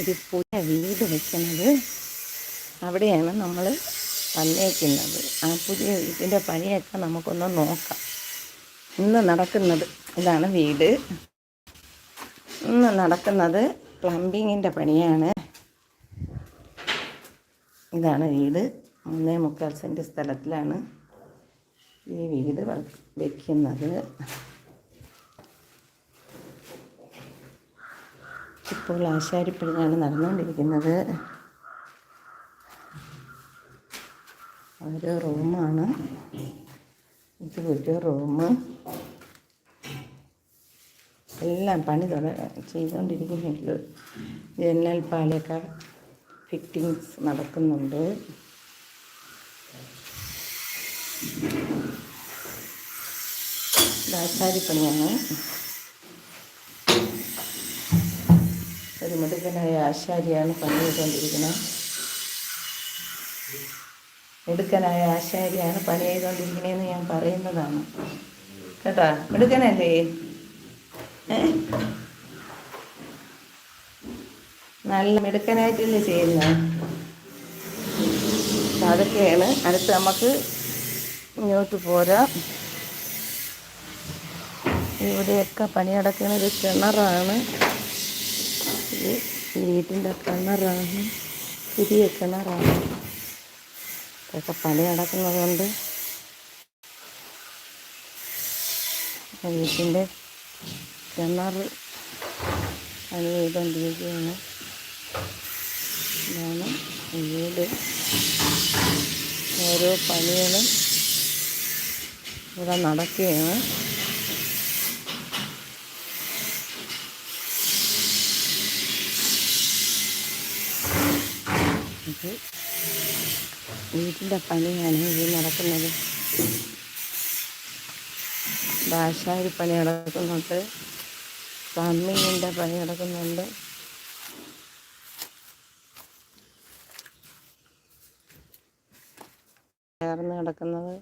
ഒരു പുതിയ വീട് വെക്കുന്നത് അവിടെയാണ് നമ്മൾ വന്നേക്കുന്നത് ആ പുതിയ വീട്ടിന്റെ പണിയൊക്കെ നമുക്കൊന്ന് നോക്കാം. ഇന്ന് നടക്കുന്നത് ഇതാണ് വീട്. ഇന്ന് നടക്കുന്നത് പ്ലംബിങ്ങിന്റെ പണിയാണ്. ഇതാണ് വീട്. മൂന്നേ മുക്കാൽ സെന്റ് സ്ഥലത്തിലാണ് ഈ വീട് വ- ഇപ്പോൾ ആശാരിപ്പണിയാണ് നടന്നുകൊണ്ടിരിക്കുന്നത്. ഒരു റൂമാണ്. ഇത് ഒരു റൂം. എല്ലാം പണി തുട ചെയ്തുകൊണ്ടിരിക്കുന്നുണ്ട്. ജനൽ പാലയൊക്കെ ഫിറ്റിങ്സ് നടക്കുന്നുണ്ട്. ഇത് ഒരു മിടുക്കനായ ആശാരിയാണ് പണി ചെയ്തുകൊണ്ടിരിക്കുന്നത് മിടുക്കനായ ആശാരിയാണ് പണി ചെയ്തുകൊണ്ടിരിക്കണേന്ന് ഞാൻ പറയുന്നതാണ്. കേട്ടാ? മിടുക്കനല്ലേ? നല്ല മിടുക്കനായിട്ടല്ലേ ചെയ്യുന്നത്? അപ്പൊ അതൊക്കെയാണ്. അടുത്ത് നമുക്ക് ഇങ്ങോട്ട് പോരാം. ഇവിടെയൊക്കെ പണിയടക്കുന്നത് കിണറാണ്. ഇത് വീട്ടിന്റെ കിണറാണ് പുതിയ കിണറാണ് ഇതൊക്കെ പണി നടക്കുന്നത് കൊണ്ട് വീട്ടിന്റെ കിണർ പണി ചെയ്തുകൊണ്ടിരിക്കുകയാണ് ഇതാണ് വീട്. ഓരോ പണികളും ഇവിടെ നടക്കുകയാണ്. ഇത് വീട്ടിന്റെ പണിയാണ് ഇത് നടക്കുന്നത്. ഭാഷാരി പണി നടക്കുന്നുണ്ട്. പ്ലംബിങ്ങിന്റെ പണി നടക്കുന്നുണ്ട്. ചേർന്ന് കിടക്കുന്നത്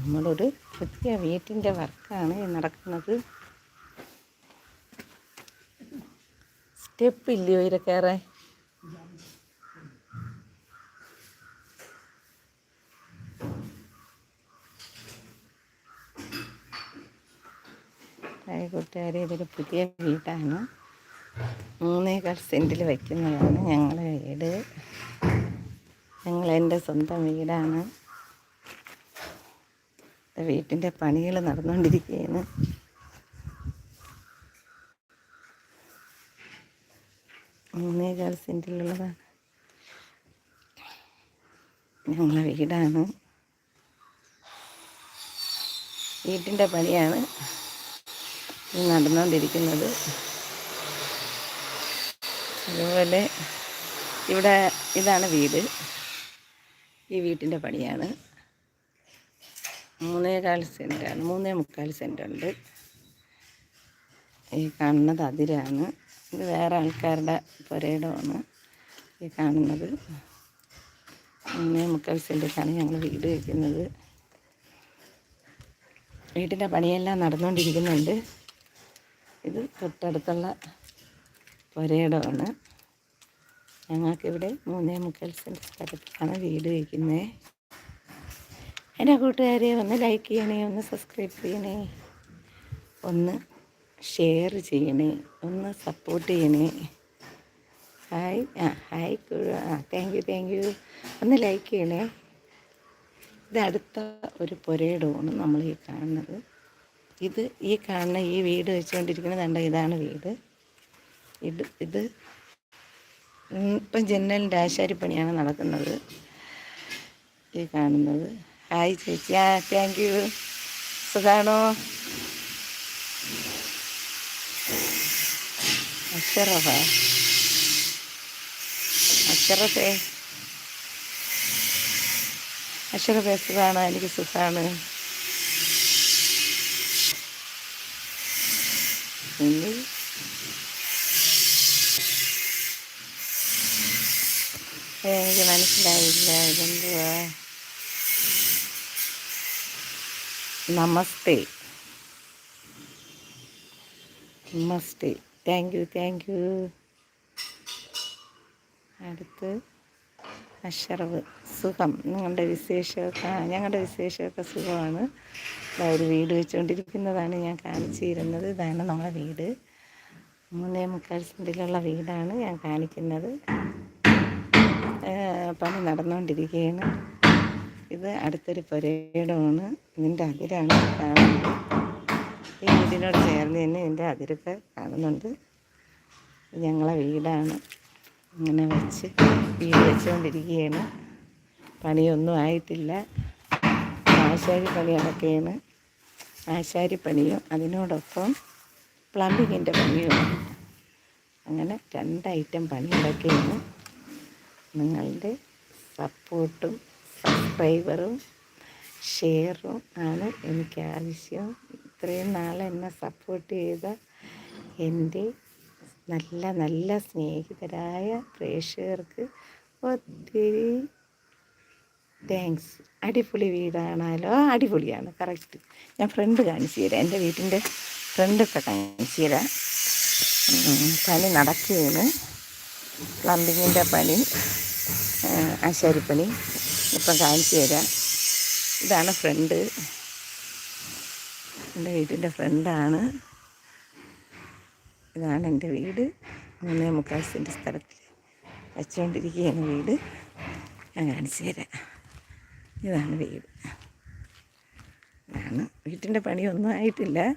നമ്മളൊരു പുതിയ വീട്ടിന്റെ വർക്കാണ് നടക്കുന്നത്. സ്റ്റെപ്പ് ഇല്ലയോ ഇതിൽ കയറാൻ? ഹായ് കൂട്ടുകാരെ ഇതൊരു പുതിയ വീടാണ്. മൂന്നേകാൽ സെന്റിൽ വയ്ക്കുന്നതാണ് ഞങ്ങളുടെ വീട്. ഞങ്ങൾ എന്റെ സ്വന്തം വീടാണ്. വീട്ടിന്റെ പണികൾ നടന്നുകൊണ്ടിരിക്കുകയാണ്. മൂന്നേകാൽ സെന്റിലുള്ളതാണ്. ഞങ്ങളെ വീടാണ്. വീട്ടിന്റെ പണിയാണ് നടന്നുകൊണ്ടിരിക്കുന്നത്. അതുപോലെ ഇവിടെ ഇതാണ് വീട്. ഈ വീട്ടിന്റെ പണിയാണ്. മൂന്നേകാൽ സെന്റാണ് മൂന്നേ മുക്കാൽ സെന്റുണ്ട് ഈ കാണുന്നത് അതിരാണ്. ഇത് വേറെ ആൾക്കാരുടെ പുരയിടമാണ് ഈ കാണുന്നത്. മൂന്നേ മുക്കാൽ സെന്റിലാണ് ഞങ്ങൾ വീട് വയ്ക്കുന്നത് വീട്ടിന്റെ പണിയെല്ലാം നടന്നുകൊണ്ടിരിക്കുന്നുണ്ട്. ഇത് തൊട്ടടുത്തുള്ള പുരയിടമാണ്. ഞങ്ങൾക്കിവിടെ മൂന്നേ മുക്കാൽ സെന്റ് സ്ഥലത്താണ് വീട് വയ്ക്കുന്നത് എന്റെ കൂട്ടുകാരെ ഒന്ന് ലൈക്ക് ചെയ്യണേ ഒന്ന് സബ്സ്ക്രൈബ് ചെയ്യണേ ഒന്ന് ഷെയർ ചെയ്യണേ ഒന്ന് സപ്പോർട്ട് ചെയ്യണേ. ഹായ് ആ ഹായ് ആ താങ്ക് യു താങ്ക് യു ഒന്ന് ലൈക്ക് ചെയ്യണേ. ഇത് അടുത്ത ഒരു പുരയിടമാണ് നമ്മൾ ഈ കാണുന്നത്. ഇത് ഈ കാണുന്ന ഈ വീട് വെച്ചുകൊണ്ടിരിക്കുന്നത് കണ്ട ഇതാണ് വീട്. ഇത് ഇത് ഇപ്പം ജനലിന്റെ ആശാരിപ്പണിയാണ് നടക്കുന്നത്. ഈ കാണുന്നത്. ഹായ് ചേച്ചി. ആ താങ്ക് യു സുഖാണോ? അക്ഷറഫ അക്ഷറത്തെ അക്ഷരത്തെ സുഖമാണ് എനിക്ക് സുഖമാണ് എനിക്ക് മനസ്സിലായില്ല. ഇതെന്തുവാ? നമസ്തേ. നമസ്തേ. താങ്ക് യു താങ്ക് യു അടുത്ത് അഷറവ് സുഖം. നിങ്ങളുടെ വിശേഷമൊക്കെ ഞങ്ങളുടെ വിശേഷമൊക്കെ സുഖമാണ്. ഒരു വീട് വെച്ചുകൊണ്ടിരിക്കുന്നതാണ് ഞാൻ കാണിച്ചു തരുന്നത് ഇതാണ് നമ്മളെ വീട്. മൂന്നേ മുക്കാൽ സെന്റിലുള്ള വീടാണ് ഞാൻ കാണിക്കുന്നത്. പണി നടന്നുകൊണ്ടിരിക്കുകയാണ് ഇത് അടുത്തൊരു പുരയിടമാണ് ഇതിന്റെ അതിരാണ് കാണുന്നത്. ഈ വീടിനോട് ചേർന്ന് തന്നെ ഇതിന്റെ അതിരൊക്കെ കാണുന്നുണ്ട്. ഞങ്ങളെ വീടാണ്. ഇങ്ങനെ വെച്ച് വീട് വെച്ചുകൊണ്ടിരിക്കുകയാണ് പണിയൊന്നും ആയിട്ടില്ല. ആശാരി പണി നടക്കുകയാണ്. ആശാരി പണിയും അതിനോടൊപ്പം പ്ലംബിങ്ങിന്റെ പണിയും. അങ്ങനെ രണ്ട് ഐറ്റം നിങ്ങളുടെ സപ്പോർട്ടും സബ്സ്ക്രൈബറും ഷെയറും ആണ് എനിക്ക് ആവശ്യം. ഇത്രയും നാൾ എന്നെ സപ്പോർട്ട് ചെയ്ത എന്റെ നല്ല നല്ല സ്നേഹിതരായ പ്രേക്ഷകർക്ക് ഒത്തിരി താങ്ക്സ് അടിപൊളി വീടാണല്ലോ. അടിപൊളിയാണ്. കറക്റ്റ് ഞാൻ ഫ്രണ്ട് കാണിച്ചു തരാം. എന്റെ വീട്ടിന്റെ ഫ്രണ്ടൊക്കെ കാണിച്ചു തരാം. പണി നടക്കുകയാണ്. പ്ലംബിങ്ങിന്റെ പണി ആശാരിപ്പണി. ഇപ്പം കാണിച്ചു തരാം. ഇതാണ് ഫ്രണ്ട്. എന്റെ വീട്ടിന്റെ ഫ്രണ്ടാണ്. ഇതാണ് എന്റെ വീട്. മൂന്നേ മുക്കാൽ സെന്റ് സ്ഥലത്തിൽ വച്ചുകൊണ്ടിരിക്കുകയാണ് വീട്. ഞാൻ കാണിച്ചു തരാം. ഇതാണ് വീട്. ഇതാണ്. വീട്ടിന്റെ പണിയൊന്നും ആയിട്ടില്ല.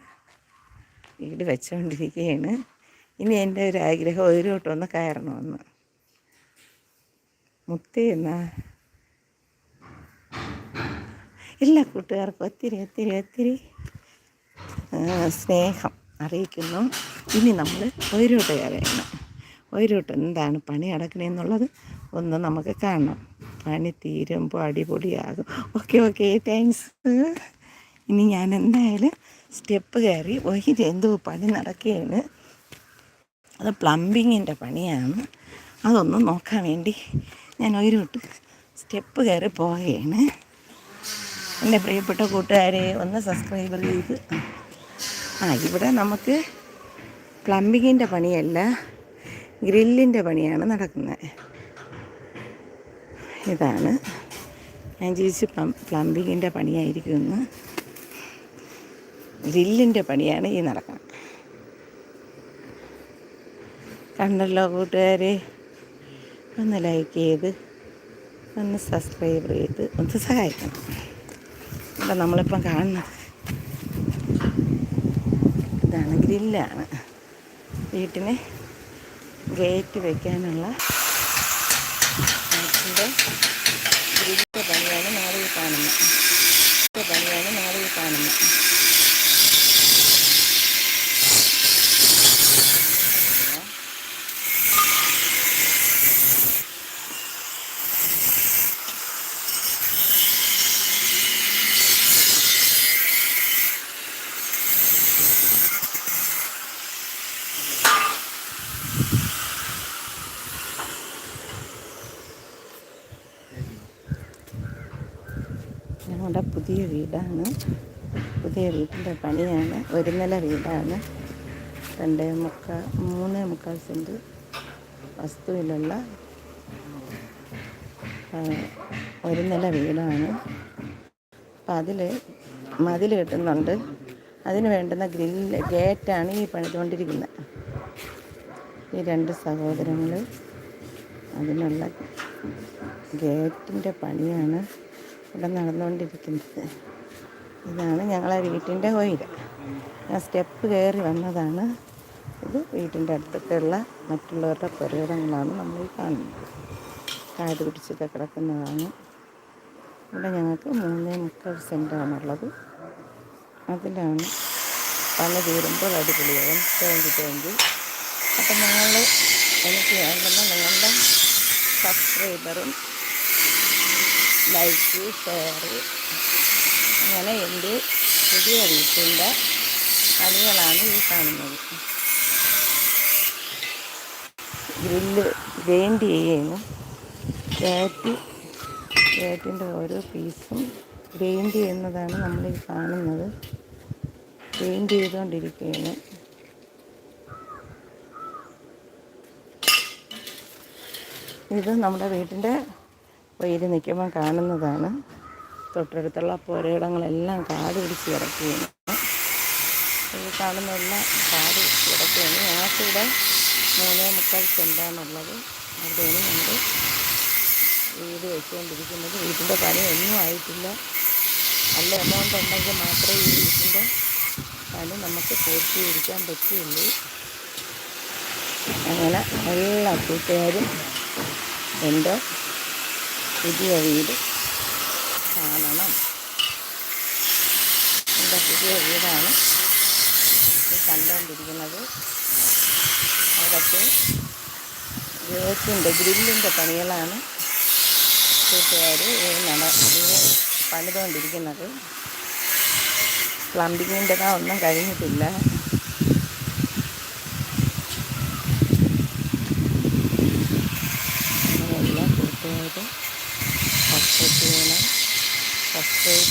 വീട് വെച്ചുകൊണ്ടിരിക്കുകയാണ്. ഇനി എന്റെ ഒരു ആഗ്രഹം ഒരു കയറണമെന്ന്. മുത്തി എന്നാ എല്ലാ കൂട്ടുകാർക്കും ഒത്തിരി ഒത്തിരി ഒത്തിരി സ്നേഹം അറിയിക്കുന്നു. ഇനി നമ്മൾ ഒയിരോട്ട് കരയണം. ഒയിരോട്ട് എന്താണ് പണി നടക്കണേന്നുള്ളത് ഒന്ന് നമുക്ക് കാണണം. പണി തീരുമ്പോൾ അടിപൊളിയാകും. ഓക്കെ ഓക്കെ താങ്ക്സ് ഇനി ഞാൻ എന്തായാലും സ്റ്റെപ്പ് കയറി ഒരു എന്തോ പണി നടക്കുകയാണ്. അത് പ്ലംബിങ്ങിന്റെ പണിയാണ്. അതൊന്ന് നോക്കാൻ വേണ്ടി ഞാൻ ഒരു സ്റ്റെപ്പ് കയറി പോവുകയാണ്. എന്റെ പ്രിയപ്പെട്ട കൂട്ടുകാരെ ഒന്ന് സബ്സ്ക്രൈബ് ചെയ്ത്. ആ ഇവിടെ നമുക്ക് പ്ലംബിങ്ങിന്റെ പണിയല്ല ഗ്രില്ലിന്റെ പണിയാണ് നടക്കുന്നത്. ഇതാണ്. ഞാൻ ചോദിച്ചു പ്ലംബിങ്ങിന്റെ പണിയായിരിക്കുമെന്ന് ഗ്രില്ലിന്റെ പണിയാണ് ഈ നടക്കുന്നത്. കണ്ടല്ലോ കൂട്ടുകാരെ? ഒന്ന് ലൈക്ക് ചെയ്ത് ഒന്ന് സബ്സ്ക്രൈബ് ചെയ്ത് ഒന്ന് സഹായിക്കണം. ഇവിടെ നമ്മളിപ്പം കാണുന്നത് ഇതാണ് ഗ്രില്ലാണ്. വീട്ടിന് ഗേറ്റ് വയ്ക്കാനുള്ള ഗ്രില്ലിന്റെ പണിയാണ് നാളെ കാണുന്നത്. പണിയാണ് നാളെ കാണുന്നത് ഞങ്ങളുടെ പുതിയ വീടാണ്. പുതിയ വീട്ടിന്റെ പണിയാണ്. ഒരു നില വീടാണ്. രണ്ടേ മുക്കാൽ മൂന്നേ മുക്കാൽ സെന്റ് വസ്തുവിലുള്ള ഒരു നില വീടാണ്. അപ്പം അതിൽ മതിൽ കെട്ടുന്നുണ്ട്. അതിന് വേണ്ടുന്ന ഗ്രില്ല് ഗേറ്റാണ് ഈ പണിതുകൊണ്ടിരിക്കുന്നത് ഈ രണ്ട് സഹോദരങ്ങൾ അതിനുള്ള ഗേറ്റിന്റെ പണിയാണ്. ഇവിടെ നടന്നുകൊണ്ടിരിക്കുന്നത്. ഇതാണ് ഞങ്ങളെ വീട്ടിന്റെ ഓയിൽ ഞാൻ സ്റ്റെപ്പ് കയറി വന്നതാണ്. ഇത് വീട്ടിന്റെ അടുത്തൊക്കെയുള്ള മറ്റുള്ളവരുടെ പുരയിടങ്ങളാണ് നമ്മൾ കാണുന്നത്. കാട് പിടിച്ചൊക്കെ കിടക്കുന്നതാണ്. ഇവിടെ ഞങ്ങൾക്ക് മൂന്നേ മുക്കാൽ സെന്റാണുള്ളത്. അതിലാണ് പണി തീരുമ്പോൾ അടിപൊളിയാകും താങ്ക് യു അപ്പം നിങ്ങൾ എനിക്ക് വേണ്ടുന്ന നിങ്ങളുടെ സബ്സ്ക്രൈബറും ലൈക്ക് ഷെയർ അങ്ങനെ എന്റെ പുതിയ വീട്ടിന്റെ കളികളാണ് ഈ കാണുന്നത്. ഗ്രില്ല് ഗ്രൈൻഡ് ചെയ്യുന്നു കാറ്റ് കാറ്റിന്റെ ഓരോ പീസും ഗ്രൈൻഡ് ചെയ്യുന്നതാണ് നമ്മൾ ഈ കാണുന്നത്. ഗ്രൈൻഡ് ചെയ്തുകൊണ്ടിരിക്കുകയാണ്. ഇത് നമ്മുടെ വീട്ടിന്റെ വെയിൽ നിൽക്കുമ്പോൾ കാണുന്നതാണ്. തൊട്ടടുത്തുള്ള പുരയിടങ്ങളെല്ലാം കാട് പിടിച്ച് കിടക്കുകയാണ്. ഈ കാണുന്നതെല്ലാം കാട് പിടിച്ച് കിടക്കുകയാണ്. ഞങ്ങൾക്കിവിടെ മൂന്നേ മുക്കാൽ സെന്റാണുള്ളത്. അവിടെയാണ് ഞങ്ങൾ വീട് വെച്ചുകൊണ്ടിരിക്കുന്നത്. വീട്ടിന്റെ പണി ഒന്നും ആയിട്ടില്ല. നല്ല എമൗണ്ട് ഉണ്ടെങ്കിൽ മാത്രമേ ഈ വീട്ടിന്റെ പണി നമുക്ക് പൂർത്തീകരിക്കാൻ പറ്റുള്ളൂ. അങ്ങനെ എല്ലാ കൂട്ടുകാരും എന്റെ പുതിയ വീട് കാണണം. എന്റെ പുതിയ വീടാണ്? കണ്ടുകൊണ്ടിരിക്കുന്നത് അവിടത്തെ ഗേറ്റിന്റെ ഗ്രില്ലിന്റെ പണികളാണ് കൂട്ടുകാർ നട പണിതുകൊണ്ടിരിക്കുന്നത് പ്ലംബിങ്ങിന്റെതാ ഒന്നും കഴിഞ്ഞിട്ടില്ല അങ്ങനെയുള്ള കൂട്ടുകാർ സപ്പോർട്ട് ചെയ്യണം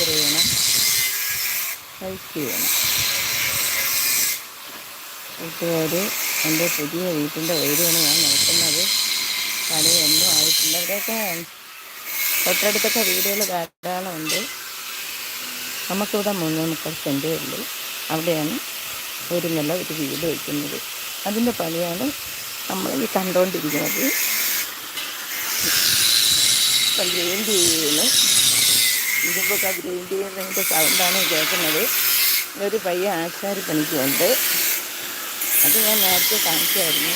സബ്സ്ക്രൈബർ ചെയ്യണം. ലൈക്ക് ചെയ്യണം. എന്റെ പുതിയ വീട്ടിന്റെ വീടാണ് ഞാൻ നോക്കുന്നത്. പണിയൊന്നും ആയിട്ടില്ല. ഇവിടെയൊക്കെ തൊട്ടടുത്തൊക്കെ വീടുകൾ ധാരാളമുണ്ട്. നമുക്കിവിടെ മൂന്നേ മുക്കാൽ സെന്റേ ഉള്ളൂ അവിടെയാണ് ഒരു നില ഒരു വീട് വയ്ക്കുന്നത്. അതിന്റെ പണിയാണ് നമ്മൾ ഈ കണ്ടുകൊണ്ടിരിക്കുന്നത്. ഇപ്പം ചെയ്യുന്നു ഇരുമ്പൊക്കെ ഗ്രൈൻഡ് ചെയ്യുന്നതിന്റെ സൗണ്ടാണ് കേൾക്കുന്നത്. ഒരു പയ്യ ആശാരി പണിക്കുണ്ട്. അത് ഞാൻ നേരത്തെ കാണിച്ചായിരുന്നു.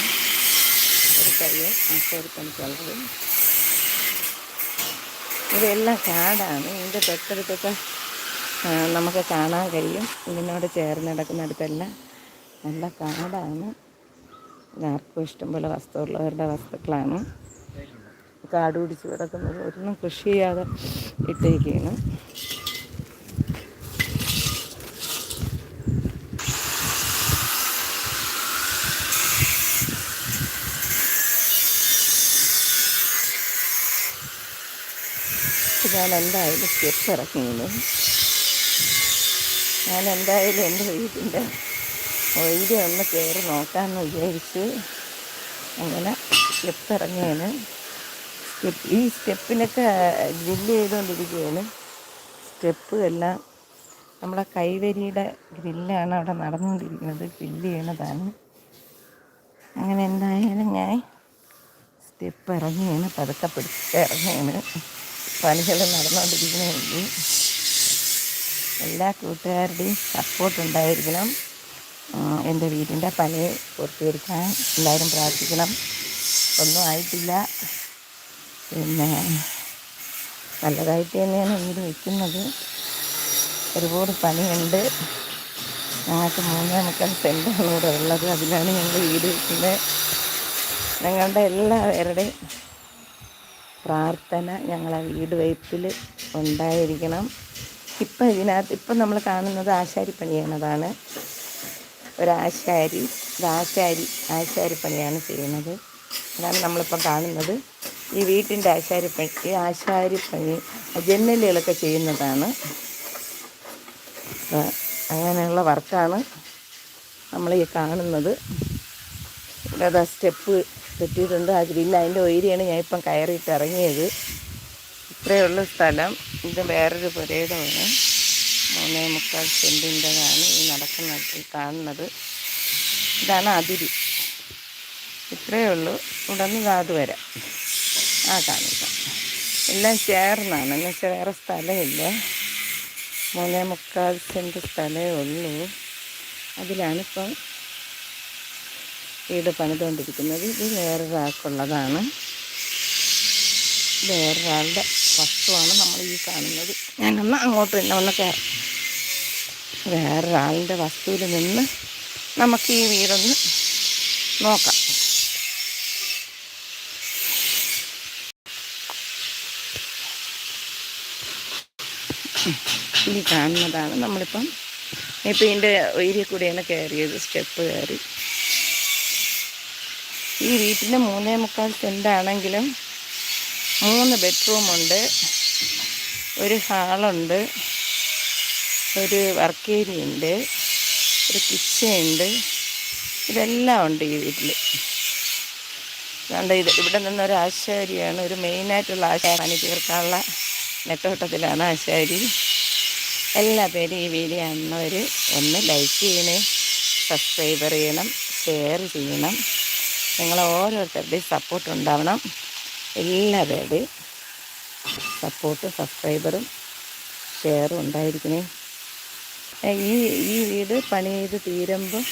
ഒരു പയ്യൻ ആശാരി പണിക്കുള്ളത്. ഇതെല്ലാം കാടാണ്. ഇതിന്റെ തൊട്ടടുത്തൊക്കെ നമുക്ക് കാണാൻ കഴിയും. ഇതിനോട് ചേർന്ന് കിടക്കുന്നിടത്തെല്ലാം നല്ല കാടാണ്. ആർക്കും ഇഷ്ടംപോലെ വസ്തുവുള്ളവരുടെ വസ്തുക്കളാണ്. കാട് പിടിച്ച് കിടക്കുന്നത്. ഒന്നും കൃഷി ചെയ്യാതെ ഇട്ടേക്കാണ് ഞാൻ എന്തായാലും സ്റ്റെപ്പ് ഇറക്കുന്നത് ഞാൻ എന്തായാലും എന്റെ വീട്ടിന്റെ ഒഴിരെ ഒന്ന് കയറി നോക്കാമെന്ന് വിചാരിച്ച് അങ്ങനെ സ്റ്റെപ്പ് ഇറങ്ങിയാണ് സ്റ്റെപ്പ് ഈ സ്റ്റെപ്പിനൊക്കെ ഗ്രില്ല് ചെയ്തുകൊണ്ടിരിക്കുകയാണ് സ്റ്റെപ്പ് എല്ലാം നമ്മളെ കൈവരിയുടെ ഗ്രില്ലാണ് അവിടെ നടന്നുകൊണ്ടിരിക്കുന്നത് ഗ്രില്ല് ചെയ്യണതാണ്. അങ്ങനെ എന്തായാലും ഞാൻ സ്റ്റെപ്പ് ഇറങ്ങിയാണ് പതുക്കെ പിടിച്ചിട്ട് ഇറങ്ങിയാണ്. പണികൾ നടന്നുകൊണ്ടിരിക്കുന്നേ ഉള്ളൂ എല്ലാ കൂട്ടുകാരുടെയും സപ്പോർട്ട് ഉണ്ടായിരിക്കണം. എന്റെ വീടിന്റെ പണി പൂർത്തീകരിക്കാൻ എല്ലാവരും പ്രാർത്ഥിക്കണം. ഒന്നും ആയിട്ടില്ല. പിന്നെ നല്ലതായിട്ട് തന്നെയാണ് വീട് വയ്ക്കുന്നത്. ഒരുപാട് പണിയുണ്ട്. ഞങ്ങൾക്ക് മൂന്നേ മുക്കാൽ സെന്റാണ് ഇവിടെ ഉള്ളത്. അതിലാണ് ഞങ്ങൾ വീട് വയ്ക്കുന്നത്. ഞങ്ങളുടെ എല്ലാവരുടെയും പ്രാർത്ഥന ഞങ്ങളെ വീട് വയ്പ്പിൽ ഉണ്ടായിരിക്കണം. ഇപ്പം ഇതിനകത്ത് ഇപ്പം നമ്മൾ കാണുന്നത് ആശാരിപ്പണി ചെയ്യണതാണ് ഒരാശാരി ആശാരി ആശാരിപ്പണിയാണ് ചെയ്യുന്നത്. അതാണ് നമ്മളിപ്പം കാണുന്നത്. ഈ വീട്ടിന്റെ ആശാരിപ്പണി ആശാരിപ്പണി ജനലുകളൊക്കെ ചെയ്യുന്നതാണ്. അങ്ങനെയുള്ള വർക്കാണ് നമ്മൾ ഈ കാണുന്നത്. ഇവിടെ അതാ സ്റ്റെപ്പ് തെറ്റിയിട്ടുണ്ട്. ആ ഗ്രില്ല് അതിന്റെ ഒയിരിയാണ് ഞാൻ ഇപ്പം കയറിയിട്ട് ഇറങ്ങിയത്. ഇത്രയുള്ള സ്ഥലം. ഇത് വേറൊരു പുരയിടമാണ്. മൂന്നേ മുക്കാൽ സെന്റിന്റെതാണ് ഈ നടക്കുന്നത് ഈ കാണുന്നത്. ഇതാണ് അതിരി. ഇത്രയേ ഉള്ളൂ. ഇവിടെ നിന്ന് അത് വരാം. ആ കാണിക്കാം. എല്ലാം ചേർന്നാണ്. എന്ന് വെച്ചാൽ വേറെ സ്ഥലമില്ല. മൂന്നേ മുക്കാൽ സെന്റ് സ്ഥലമേ ഉള്ളൂ. അതിലാണിപ്പം വീട് പണിതുകൊണ്ടിരിക്കുന്നത്. ഇത് വേറൊരാൾക്കുള്ളതാണ്. വേറൊരാളുടെ വസ്തുവാണ് നമ്മൾ ഈ കാണുന്നത്. ഞാനൊന്ന് അങ്ങോട്ട് തന്നെ ഒന്ന് കയറാം വേറൊരാളിന്റെ വസ്തുവിൽ നിന്ന് നമുക്ക് ഈ വീടൊന്ന് നോക്കാം. ഈ കാണുന്നതാണ് നമ്മളിപ്പം ഇപ്പം ഇതിന്റെ ഏരിയ കൂടെയാണ് കയറിയത് സ്റ്റെപ്പ് കയറി. ഈ വീട്ടിന്റെ മൂന്നേ മുക്കാൽ സെന്റാണെങ്കിലും മൂന്ന് ബെഡ്റൂമുണ്ട് ഒരു ഹാളുണ്ട് ഒരു വർക്ക് ഏരിയ ഉണ്ട് ഒരു കിച്ചൺ ഉണ്ട് ഇതെല്ലാം ഉണ്ട് ഈ വീട്ടിൽ അതുകൊണ്ട് ഇത് ഇവിടെ നിന്നൊരു ആശാരിയാണ് ഒരു മെയിനായിട്ടുള്ള ആശാരി പണി തീർക്കാനുള്ള നെട്ടോട്ടത്തിലാണ് ആശാരി. എല്ലാ പേരും ഈ വീഡിയോ കാണുന്നവർ ഒന്ന് ലൈക്ക് ചെയ്യണേ സബ്സ്ക്രൈബർ ചെയ്യണം ഷെയർ ചെയ്യണം. നിങ്ങൾ ഓരോരുത്തരുടെയും സപ്പോർട്ട് ഉണ്ടാവണം. എല്ലാവരുടെയും സപ്പോർട്ടും സബ്സ്ക്രൈബറും ഷെയറും ഉണ്ടായിരിക്കണേ. ഈ ഈ വീട് പണി ചെയ്ത് തീരുമ്പോൾ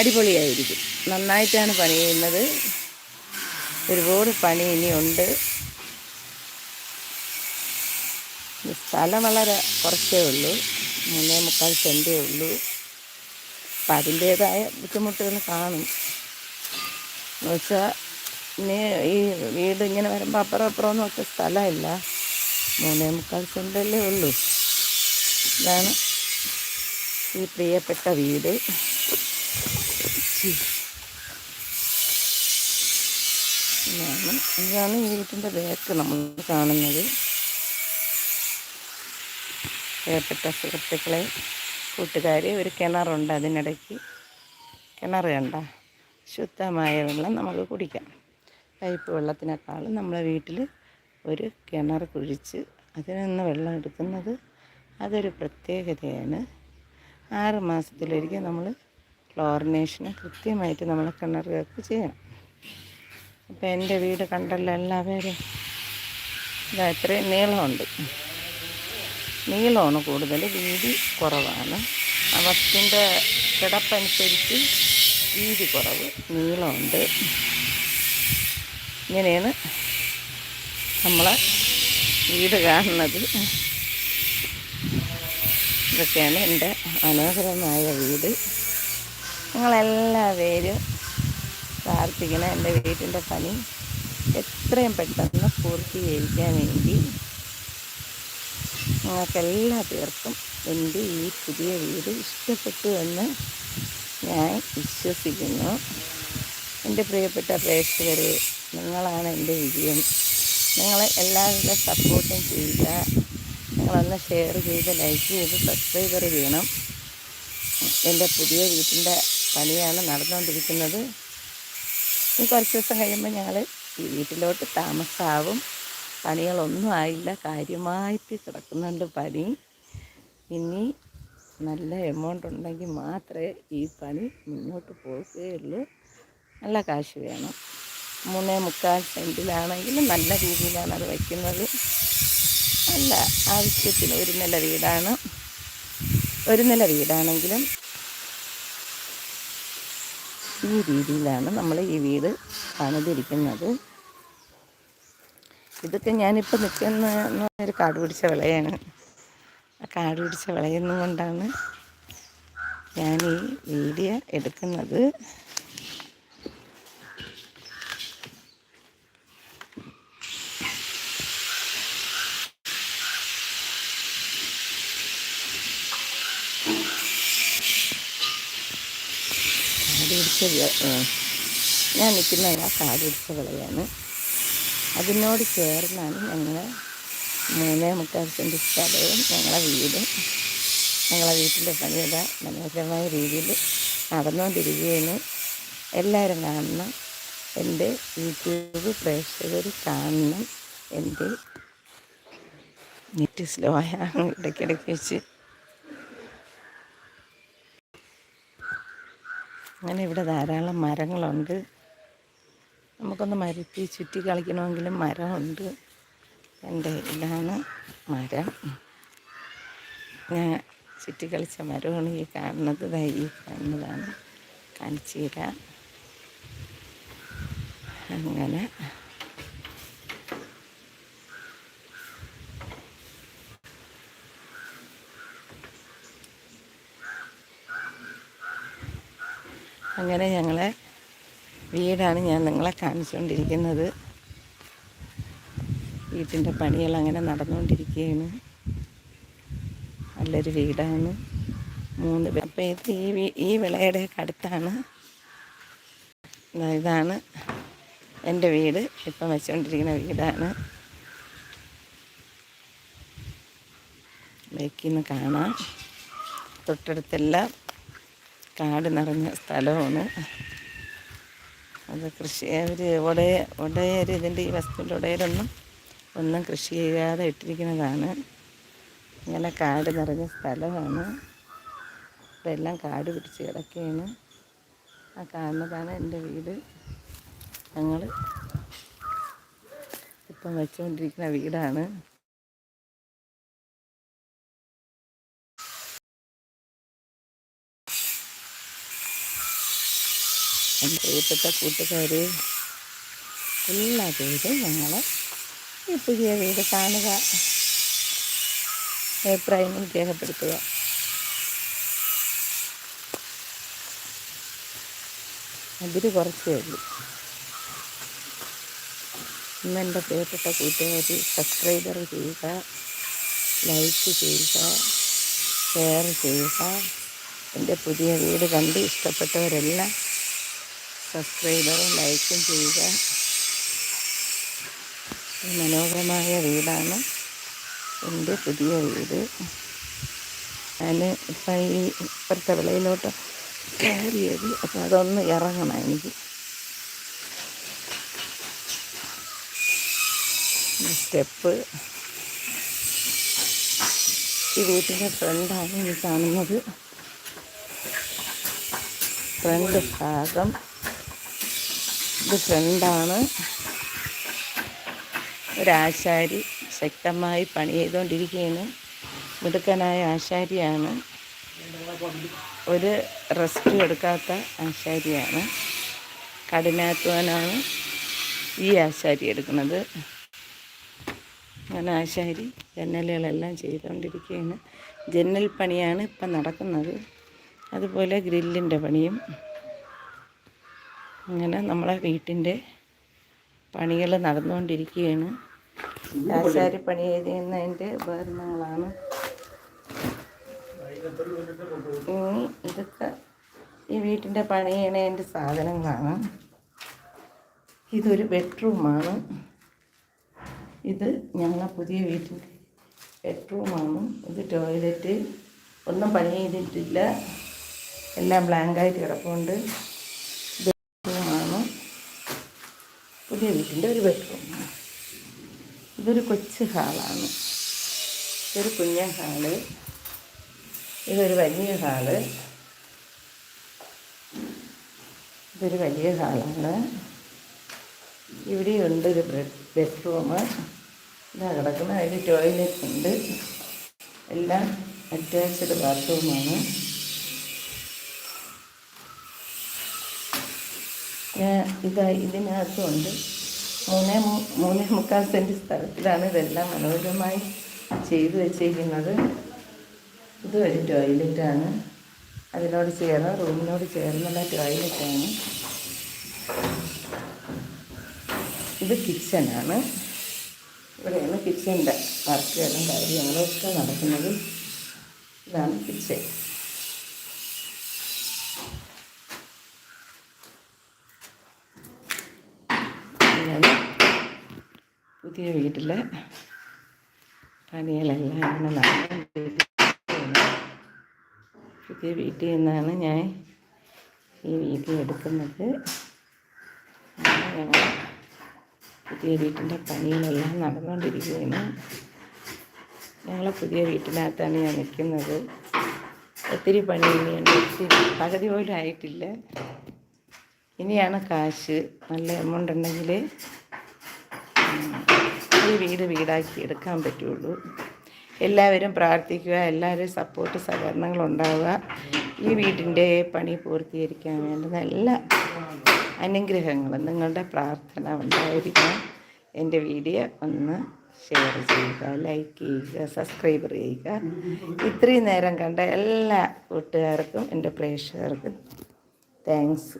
അടിപൊളിയായിരിക്കും. നന്നായിട്ടാണ് പണി ചെയ്യുന്നത്. ഒരുപാട് പണി ഇനിയുണ്ട്. സ്ഥലം വളരെ കുറച്ചേ ഉള്ളൂ. മൂന്നേ മുക്കാൽ സെന്റേ ഉള്ളൂ. അപ്പം അതിന്റേതായ ബുദ്ധിമുട്ടുകൾ കാണും. എന്ന് വെച്ചാൽ ഇനി ഈ വീട് ഇങ്ങനെ വരുമ്പോൾ അപ്പുറം അപ്പുറം ഒറ്റ സ്ഥലമില്ല. മൂന്നേ മുക്കാൽ സെന്റല്ലേ ഉള്ളൂ. ഇതാണ് ഈ പ്രിയപ്പെട്ട വീട്. ഇതാണ് ഈ വീട്ടിന്റെ ബാക്ക് നമ്മൾ കാണുന്നത്. പ്രിയപ്പെട്ട സുഹൃത്തുക്കളെ കൂട്ടുകാർ ഒരു കിണറുണ്ട് അതിനിടയ്ക്ക്. കിണർ കണ്ട ശുദ്ധമായ വെള്ളം നമുക്ക് കുടിക്കാം. പൈപ്പ് വെള്ളത്തിനേക്കാളും നമ്മളെ വീട്ടിൽ ഒരു കിണർ കുഴിച്ച് അതിൽ നിന്ന് വെള്ളം എടുക്കുന്നത് അതൊരു പ്രത്യേകതയാണ്. ആറ് മാസത്തിലൊരിക്കൽ നമ്മൾ ക്ലോറിനേഷന് കൃത്യമായിട്ട് നമ്മൾ കിണറുകൾക്ക് ചെയ്യണം. അപ്പോൾ എന്റെ വീട് കണ്ടല്ലോ എല്ലാവരും. ഇതാ ഇത്രയും നീളമുണ്ട്. നീളമാണ് കൂടുതൽ വീതി കുറവാണ്. വസ്തുവിന്റെ കിടപ്പനുസരിച്ച് വീതി കുറവ് നീളമുണ്ട്. ഇങ്ങനെയാണ് നമ്മളെ വീട് കാണുന്നത്. ഇതൊക്കെയാണ് എന്റെ മനോഹരമായ വീട്. നിങ്ങളെല്ലാവരും പ്രാർത്ഥിക്കണം എന്റെ വീട്ടിന്റെ പണി എത്രയും പെട്ടെന്ന് പൂർത്തീകരിക്കാൻ വേണ്ടി. നിങ്ങൾക്കെല്ലാ പേർക്കും എന്റെ ഈ പുതിയ വീട് ഇഷ്ടപ്പെട്ടു എന്ന് ഞാൻ വിശ്വസിക്കുന്നു. എന്റെ പ്രിയപ്പെട്ട പ്രേക്ഷകരെ നിങ്ങളാണ് എന്റെ വിജയം. നിങ്ങളെ എല്ലാവിധ സപ്പോർട്ടും ചെയ്യുക. നിങ്ങളൊന്ന് ഷെയർ ചെയ്ത് ലൈക്ക് ചെയ്ത് സബ്സ്ക്രൈബർ ചെയ്യണം. എന്റെ പുതിയ വീട്ടിന്റെ പണിയാണ് നടന്നുകൊണ്ടിരിക്കുന്നത്. ഇനി കുറച്ച് ദിവസം കഴിയുമ്പോൾ ഞങ്ങൾ ഈ വീട്ടിലോട്ട് താമസമാവും പണികളൊന്നും ആയില്ല കാര്യമായിട്ട് കിടക്കുന്നുണ്ട് പണി. ഇനി നല്ല എമൗണ്ട് ഉണ്ടെങ്കിൽ മാത്രമേ ഈ പണി മുന്നോട്ട് പോകുകയുള്ളൂ നല്ല കാശ് വേണം. മൂന്നേ മുക്കാൽ സെന്റിലാണെങ്കിലും നല്ല രീതിയിലാണ് അത് വയ്ക്കുന്നത്. നല്ല ആവശ്യത്തിന് ഒരു നില വീടാണ്. ഒരു നില വീടാണെങ്കിലും ഈ രീതിയിലാണ് നമ്മൾ ഈ വീട് പണിതിരിക്കുന്നത്. ഇതൊക്കെ ഞാനിപ്പോൾ നിൽക്കുന്ന ഒരു കാട് പിടിച്ച വിളയാണ്. ആ കാട് പിടിച്ച വിളയുന്നത് കൊണ്ടാണ് ഞാൻ ഈ വീഡിയോ എടുക്കുന്നത്. കാട് പിടിച്ച ഞാൻ നിൽക്കുന്ന ആ കാട് പിടിച്ച വിളയാണ്. അതിനോട് ചേർന്നാണ് ഞങ്ങൾ മൂന്നേ മുക്കാൽ സെന്റ് സ്ഥലവും ഞങ്ങളെ വീടും ഞങ്ങളെ വീട്ടിലെ പണിയുടെ മനോഹരമായ രീതിയിൽ നടന്നുകൊണ്ടിരിക്കുകയാണ്. എല്ലാവരും കാണണം. എന്റെ യൂട്യൂബ് പ്രേക്ഷകർ കാണണം. എന്റെ നെറ്റ് സ്ലോ ആയാണ് ഇടയ്ക്കിടയ്ക്ക് വെച്ച്. അങ്ങനെ ഇവിടെ ധാരാളം മരങ്ങളുണ്ട്. നമുക്കൊന്ന് മരത്തി ചുറ്റി കളിക്കണമെങ്കിലും മരമുണ്ട്. എന്റെ ഇതാണ് മരം. ഞാൻ ചുറ്റി കളിച്ച മരമാണ് ഈ കാണുന്നത്. ഈ കാണുന്നതാണ് കാണിച്ചീര അങ്ങനെ. അങ്ങനെ ഞങ്ങളെ വീടാണ് ഞാൻ നിങ്ങളെ കാണിച്ചുകൊണ്ടിരിക്കുന്നത് വീട്ടിന്റെ പണികൾ അങ്ങനെ നടന്നുകൊണ്ടിരിക്കുകയാണ് നല്ലൊരു വീടാണ്. മൂന്ന് അപ്പോൾ ഇത് ഈ ഈ വിളയുടെ അടുത്താണ്. ഇതാണ് എന്റെ വീട്. ഇപ്പം വെച്ചുകൊണ്ടിരിക്കുന്ന വീടാണ്. ബേക്കിൽ കാണാം. തൊട്ടടുത്തെല്ലാം കാട് നിറഞ്ഞ സ്ഥലമാണ്. അത് കൃഷി അവർ ഉടയ ഉടയർ ഇതിന്റെ ഈ വസ്തുവിന്റെ ഉടയരൊന്നും ഒന്നും കൃഷി ചെയ്യാതെ ഇട്ടിരിക്കുന്നതാണ്. ഇങ്ങനെ കാട് നിറഞ്ഞ സ്ഥലമാണ്. ഇതെല്ലാം കാട് പിടിച്ച് കിടക്കുകയാണ് ആ കാണുന്നതാണ് എന്റെ വീട്. ഞങ്ങൾ ഇപ്പം വെച്ചുകൊണ്ടിരിക്കുന്ന വീടാണ്. എന്റെ പ്രിയപ്പെട്ട എല്ലാ പേരും ഞങ്ങൾ ഈ പുതിയ വീട് കാണുക അഭിപ്രായങ്ങൾ രേഖപ്പെടുത്തുക. അതിൽ കുറച്ചേ ഉള്ളൂ. ഇന്ന് എന്റെ പ്രിയപ്പെട്ട കൂട്ടുകാർ സബ്സ്ക്രൈബർ ചെയ്യുക ലൈക്ക് ചെയ്യുക ഷെയർ ചെയ്യുക. എന്റെ പുതിയ വീട് കണ്ട് ഇഷ്ടപ്പെട്ടവരെല്ലാം സബ്സ്ക്രൈബറും ലൈക്കും ചെയ്യുക. മനോഹരമായ വീടാണ്. എന്റെ പുതിയ വീട്. ഞാൻ ഇപ്പം ഈ ഇപ്പുറത്തെ വിളയിലോട്ട് കയറിയത്. അപ്പം അതൊന്ന് ഇറങ്ങണം എനിക്ക്. സ്റ്റെപ്പ്. ഈ വീട്ടിന്റെ ഫ്രണ്ടാണ് ഈ കാണുന്നത്. ഫ്രണ്ട് ഭാഗം. ഇത് ഫ്രണ്ടാണ്. ഒരാശാരി ശക്തമായി പണി ചെയ്തുകൊണ്ടിരിക്കുകയാണ്. മിടുക്കനായ ആശാരിയാണ്. ഒരു റെസ്റ്റ് എടുക്കാത്ത ആശാരിയാണ്. കഠിനാധ്വാനാണ് ഈ ആശാരി എടുക്കുന്നത്. അങ്ങനെ ആശാരി ജനലുകളെല്ലാം ചെയ്തുകൊണ്ടിരിക്കുകയാണ്. ജനൽ പണിയാണ് ഇപ്പം നടക്കുന്നത്. അതുപോലെ ഗ്രില്ലിന്റെ പണിയും അങ്ങനെ നമ്മളെ വീട്ടിന്റെ പണികൾ നടന്നുകൊണ്ടിരിക്കുകയാണ്. ആശാരി പണി ചെയ്യുന്നതിന്റെ ഉപകരണങ്ങളാണ്. ഇനി ഇതൊക്കെ ഈ വീട്ടിന്റെ പണി ചെയ്യണതിന്റെ സാധനങ്ങളാണ്. ഇതൊരു ബെഡ്റൂമാണ്. ഇത് ഞങ്ങളെ പുതിയ വീട്ടിന്റെ ബെഡ്റൂമാണ്. ഇത് ടോയ്ലറ്റ്. ഒന്നും പണി ചെയ്തിട്ടില്ല. എല്ലാം ബ്ലാങ്കായിട്ട് കിടപ്പുണ്ട് ബെഡ്റൂമാണ് പുതിയ വീട്ടിന്റെ ഒരു ബെഡ്റൂം. ഇതൊരു കൊച്ചു ഹാളാണ്. ഇതൊരു കുഞ്ഞ ഹാൾ. ഇതൊരു വലിയ ഹാൾ. ഇതൊരു വലിയ ഹാളാണ്. ഇവിടെ ഉണ്ട് ഒരു ബെഡ്റൂം. ഇതാ കിടക്കുന്ന അതിൽ ടോയ്ലറ്റ് ഉണ്ട്. എല്ലാം അറ്റാച്ച്ഡ് ബാത്റൂമാണ്. ഇതാ ഇതിനകത്തുണ്ട് മൂന്നേ മൂന്നേ മുക്കാൽ സെന്റ് സ്ഥലത്തിലാണ് ഇതെല്ലാം മനോഹരമായി ചെയ്തു വെച്ചിരിക്കുന്നത്. ഇത് ഒരു ടോയ്ലറ്റാണ് അതിനോട് ചേർന്ന് റൂമിനോട് ചേർന്നുള്ള ടോയ്ലറ്റാണ് ഇത് കിച്ചനാണ് ഇവിടെയാണ് കിച്ചന്റെ വർക്കുകളും കാര്യങ്ങളും ഒക്കെ നടക്കുന്നത്. ഇതാണ് കിച്ചൻ ഇങ്ങനെ പുതിയ വീട്ടിലെ പണികളെല്ലാം പുതിയ വീട്ടിൽ നിന്നാണ് ഞാൻ ഈ വീഡിയോ എടുക്കുന്നത്. പുതിയ വീട്ടിന്റെ പണികളെല്ലാം നടന്നുകൊണ്ടിരിക്കുകയാണ്. ഞങ്ങളെ പുതിയ വീട്ടിനകത്താണ് ഞാൻ നിൽക്കുന്നത്. ഒത്തിരി പണി ഇനിയുണ്ട് ഒത്തിരി പകുതി പോലും ആയിട്ടില്ല. ഇനിയാണ് കാശ്. നല്ല എമൗണ്ട് ഉണ്ടെങ്കിൽ ഈ വീട് വീടാക്കി എടുക്കാൻ പറ്റുള്ളൂ. എല്ലാവരും പ്രാർത്ഥിക്കുക എല്ലാവരും സപ്പോർട്ട് സഹകരണങ്ങൾ ഉണ്ടാവുക. ഈ വീടിന്റെ പണി പൂർത്തീകരിക്കാൻ വേണ്ടുന്ന എല്ലാ അനുഗ്രഹങ്ങളും നിങ്ങളുടെ പ്രാർത്ഥന ഉണ്ടായിരിക്കാം എന്റെ വീഡിയോ ഒന്ന് ഷെയർ ചെയ്യുക ലൈക്ക് ചെയ്യുക സബ്സ്ക്രൈബ് ചെയ്യുക. ഇത്രയും നേരം കണ്ട എല്ലാ കൂട്ടുകാർക്കും എന്റെ പ്രേക്ഷകർക്കും താങ്ക്സ്